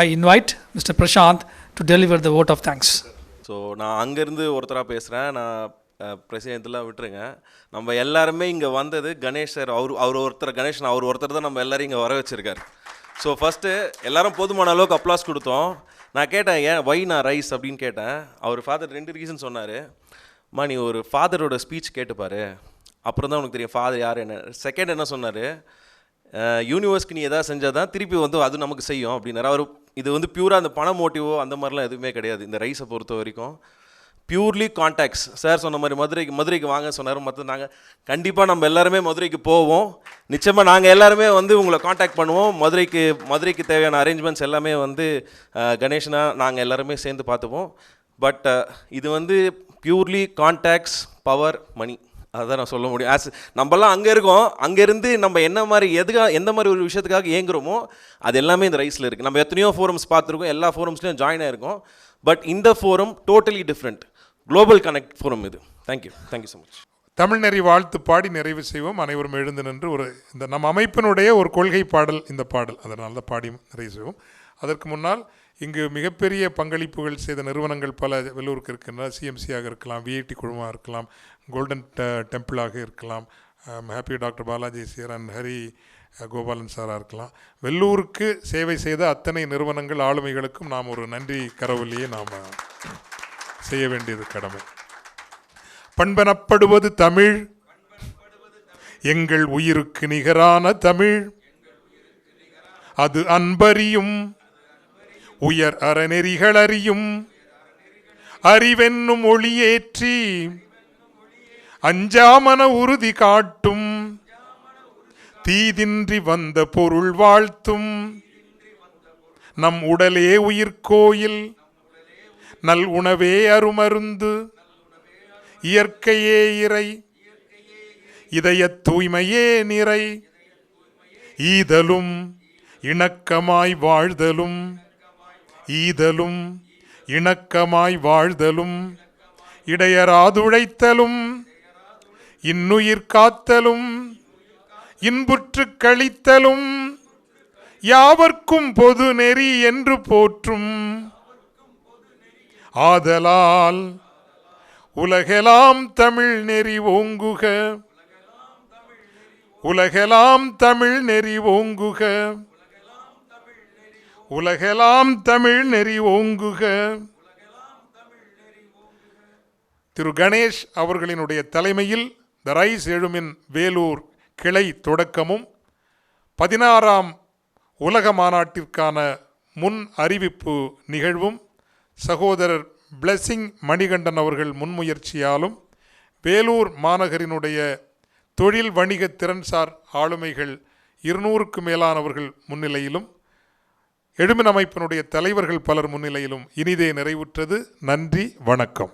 I invite mister Prashanth to deliver the vote of thanks so நான் அங்கேருந்து ஒருத்தராக பேசுகிறேன் நான் பிரசிடென்ட்லாம் விட்டுருங்க. நம்ம எல்லாருமே இங்கே வந்தது கணேஷ் சார். அவர் அவர் ஒருத்தர் கணேஷன் அவர் ஒருத்தர் தான் நம்ம எல்லாரையும் இங்கே வர வச்சுருக்காரு. ஸோ ஃபஸ்ட்டு எல்லாரும் போதுமான அளவுக்கு அப்ளாஸ் கொடுத்தோம். நான் கேட்டேன் ஏன் வை நான் ரைஸ் அப்படின்னு கேட்டேன். அவர் ஃபாதர் ரெண்டு ரீசன் சொன்னார். மா நீ ஒரு ஃபாதரோட ஸ்பீச் கேட்டுப்பார். அப்புறம் தான் உனக்கு தெரியும் ஃபாதர் யார்? என்ன செகண்ட் என்ன சொன்னார்? யூனிவர்ஸ்க்கு நீ எதாவது செஞ்சால் தான் திருப்பி வந்து அது நமக்கு செய்யும் அப்படின்னாரு. அவர் இது வந்து பியூராக அந்த பண மோட்டிவோ அந்த மாதிரிலாம் எதுவுமே கிடையாது. இந்த ரைஸை பொறுத்த வரைக்கும். பியூர்லி கான்டாக்ட்ஸ் சார் சொன்ன மாதிரி மதுரைக்கு மதுரைக்கு வாங்க சொன்னார். மற்ற நாங்கள் கண்டிப்பாக நம்ம எல்லாருமே மதுரைக்கு போவோம். நிச்சயமாக நாங்கள் எல்லாருமே வந்து உங்களை காண்டாக்ட் பண்ணுவோம். மதுரைக்கு மதுரைக்கு தேவையான அரேஞ்ச்மெண்ட்ஸ் எல்லாமே வந்து கணேஷனாக நாங்கள் எல்லாருமே சேர்ந்து பார்த்துப்போம். பட் இது வந்து பியூர்லி கான்டாக்ட்ஸ் பவர் மணி அதுதான் நான் சொல்ல முடியும். ஆஸ் நம்மலாம் அங்கே இருக்கோம் அங்கேருந்து நம்ம என்ன மாதிரி எதுக்காக எந்த மாதிரி ஒரு விஷயத்துக்காக ஏங்குறோமோ அது எல்லாமே இந்த ரைஸில் இருக்குது நம்ம எத்தனையோ ஃபோரம்ஸ் பார்த்துருக்கோம் எல்லா ஃபோரம்ஸ்லையும் ஜாயின் ஆயிருக்கோம். பட் இந்த forum totally different global connect forum இது. Thank you thank you so much Tamil நெறி வாழ்த்து பாடி நிறைவு செய்வோம். அனைவரும் எழுந்து நின்று ஒரு இந்த நம் அமைப்பினுடைய ஒரு கொள்கை பாடல் இந்த பாடல். அதனால தான் பாடி நிறைவு செய்வோம். அதற்கு முன்னால் இங்கு மிகப்பெரிய பங்களிப்புகள் செய்த நிறுவனங்கள் பல வெள்ளூருக்கு இருக்கின்றன. சிஎம்சியாக இருக்கலாம் விஐடி குழுவாக இருக்கலாம் கோல்டன் டெம்பிளாக இருக்கலாம் happy doctor Balaji sir Hari Gopalan சாராக இருக்கலாம். வெள்ளூருக்கு சேவை செய்த அத்தனை நிறுவனங்கள் ஆளுமைகளுக்கும் நாம் ஒரு நன்றி கரவொலியை நாம் செய்ய வேண்டியது கடமை. பண்பனப்படுவது தமிழ் எங்கள் உயிருக்கு நிகரான தமிழ். அது அன்பறியும் உயர் அறநெறிகள் அறியும். அறிவென்னும் ஒளியேற்றி அஞ்சாமன உறுதி காட்டும். தீதின்றி வந்த பொருள் வாழ்த்தும். நம் உடலே உயிர்கோயில் நல் உணவே அருமருந்து. இயற்கையே இறை. இதய தூய்மையே நிறை. ஈதலும் இணக்கமாய் வாழ்தலும். ஈதலும் இணக்கமாய் வாழ்தலும் இடையராதுழைத்தலும் இன்னுயிர் காத்தலும் இன்புற்று கழித்தலும் யாவர்க்கும் பொது நெறி என்று போற்றும். ஆதலால் உலகெலாம் தமிழ் நெறி ஓங்குக. உலகெலாம் தமிழ் நெறி ஓங்குக. உலகெலாம் தமிழ் நெறி ஓங்குக. திரு கணேஷ் அவர்களினுடைய தலைமையில் த ரைஸ் எழுமின் வேலூர் கிளை தொடக்கமும் பதினாறாம் உலக மாநாட்டிற்கான முன் அறிவிப்பு நிகழ்வும் சகோதரர் பிளெஸிங் மணிகண்டன் அவர்கள் முன்முயற்சியாலும் வேலூர் மாநகரினுடைய தொழில் வணிக திறன்சார் ஆளுமைகள் இருநூறுக்கு மேலானவர்கள் முன்னிலையிலும் எழுமின் அமைப்பினுடைய தலைவர்கள் பலர் முன்னிலையிலும் இனிதே நிறைவுற்றது. நன்றி வணக்கம்.